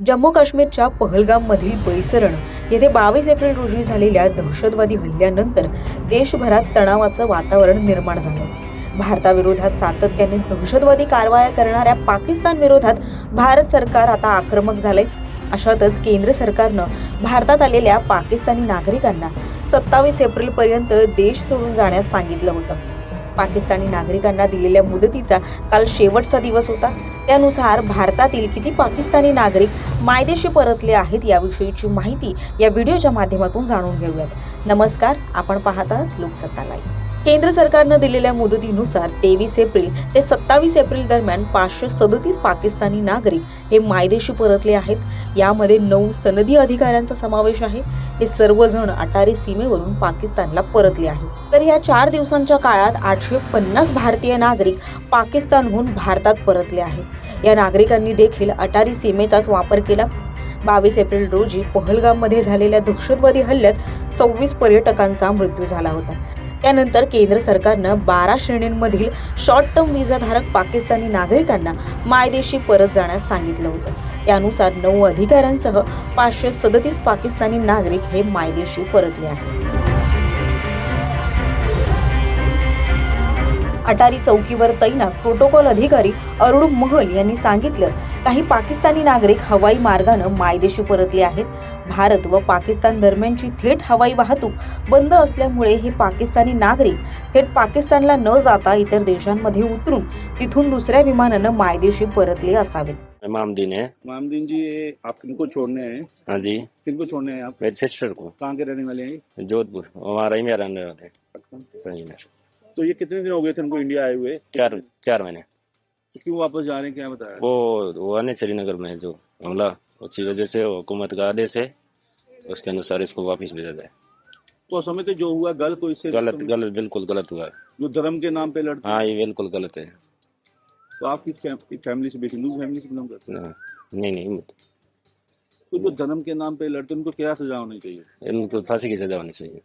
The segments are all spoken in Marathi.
जम्मू काश्मीरच्या पहलगाममधील बैसरण येथे बावीस एप्रिल रोजी झालेल्या दहशतवादी हल्ल्यानंतर देशभरात तणावाचं वातावरण निर्माण झालं. भारताविरोधात सातत्याने दहशतवादी कारवाया करणाऱ्या पाकिस्तान विरोधात भारत सरकार आता आक्रमक झालंय. अशातच केंद्र सरकारनं भारतात आलेल्या पाकिस्तानी नागरिकांना सत्तावीस एप्रिलपर्यंत देश सोडून जाण्यास सांगितलं होतं. पाकिस्तानी नागरिकांना दिलेल्या मुदतीचा काल शेवटचा दिवस होता. त्यानुसार भारतातील किती पाकिस्तानी नागरिक मायदेशी परतले आहेत याविषयीची माहिती या व्हिडिओच्या माध्यमातून जाणून घेऊयात. नमस्कार आपण पाहत आहात लोकसत्ता लाईव्ह केंद्र सरकारनं दिलेल्या मुदतीनुसार तेवीस एप्रिल ते सत्तावीस एप्रिल दरम्यान पाचशे सदतीस पाकिस्तानी नागरिक हे मायदेशी परतले आहेत. यामध्ये नऊ सनदी अधिकाऱ्यांचा समावेश आहे. हे सर्वजण अटारी सीमेवरून पाकिस्तानला परतले आहेत. तर या चार दिवसांच्या काळात आठशे पन्नास भारतीय नागरिक पाकिस्तानहून भारतात परतले आहेत. या नागरिकांनी देखील अटारी सीमेचाच वापर केला. बावीस एप्रिल रोजी पहलगाममध्ये झालेल्या दहशतवादी हल्ल्यात सव्वीस पर्यटकांचा मृत्यू झाला होता. त्यानंतर केंद्र सरकारनं बारा श्रेणींमधील शॉर्ट टर्म विजाधारक पाकिस्तानी नागरिकांना मायदेशी परत जाण्यास सांगितलं होतं. त्यानुसार नऊ अधिकाऱ्यांसह पाचशे सदतीस पाकिस्तानी नागरिक हे मायदेशी परतले आहेत. अटारी चौकीवर तैनात प्रोटोकॉल अधिकारी अरुण महल यांनी सांगितलं काही पाकिस्तानी नागरिक हवाई मार्गानं मायदेशी परतले आहेत. भारत व पाकिस्तान दरम्यानची थेट हवाई वाहतूक बंद असल्यामुळे हे पाकिस्तानी नागरिक थेट पाकिस्तानला न जाता इतर देशांमध्ये उतरून तिथून दुसऱ्या विमानानं मायदेशी परतले असावेत. इमामदीन है मामदीन जी ये आप किनको छोड़ने हैं? हाँ जी. किनको छोड़ने हैं आप? मेरी सिस्टर को. कहाँ के रहने वाले हैं जोधपुर. हमारा ही मेरा रहने वाले ना। तो ये कितने दिन हो गए थे उनको इंडिया आए हुए? चार चार महीने। क्यों वापस जा रहे हैं क्या बताया? वो वो है श्रीनगर में जो हमला उसी वजह से हुकूमत का आदेश है उसके अनुसार इसको वापस भेजा जाए। तो समय तो जो हुआ गलत तो इससे गलत गलत बिल्कुल गलत हुआ। जो धर्म के नाम पे लड़ते हाँ ये बिल्कुल गलत है। तो आप किस फैमिली से हिंदू फैमिली से बिलोंग करते हैं? हाँ, नहीं नहीं तो जो धर्म के नाम पे लड़ते उनको क्या सजा होनी चाहिए? इनको फांसी की सजा होनी चाहिए।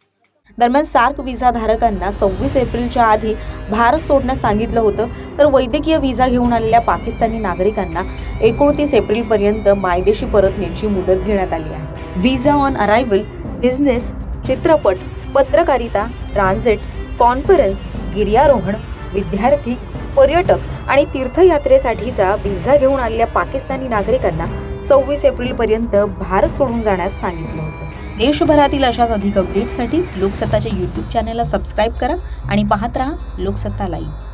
दरम्यान सार्क व्हिसा धारकांना सव्वीस एप्रिलच्या आधी भारत सोडण्यास सांगितलं होतं तर वैद्यकीय व्हिसा घेऊन आलेल्या पाकिस्तानी नागरिकांना एकोणतीस एप्रिल पर्यंत मायदेशी परतण्याची मुदत देण्यात आली आहे. व्हिसा ऑन अरायव्हल बिझनेस चित्रपट पत्रकारिता ट्रान्झिट कॉन्फरन्स गिर्यारोहण विद्यार्थी पर्यटक आणि तीर्थयात्रेसाठीचा व्हिसा घेऊन आलेल्या पाकिस्तानी नागरिकांना सव्वीस एप्रिल पर्यंत भारत सोडून जाण्यास सांगितलं होतं. देशभरातील अशाच अधिक अपडेटसाठी लोकसत्ताच्या यूट्यूब चॅनलला सबस्क्राईब करा आणि पाहत रहा लोकसत्ता लाईव्ह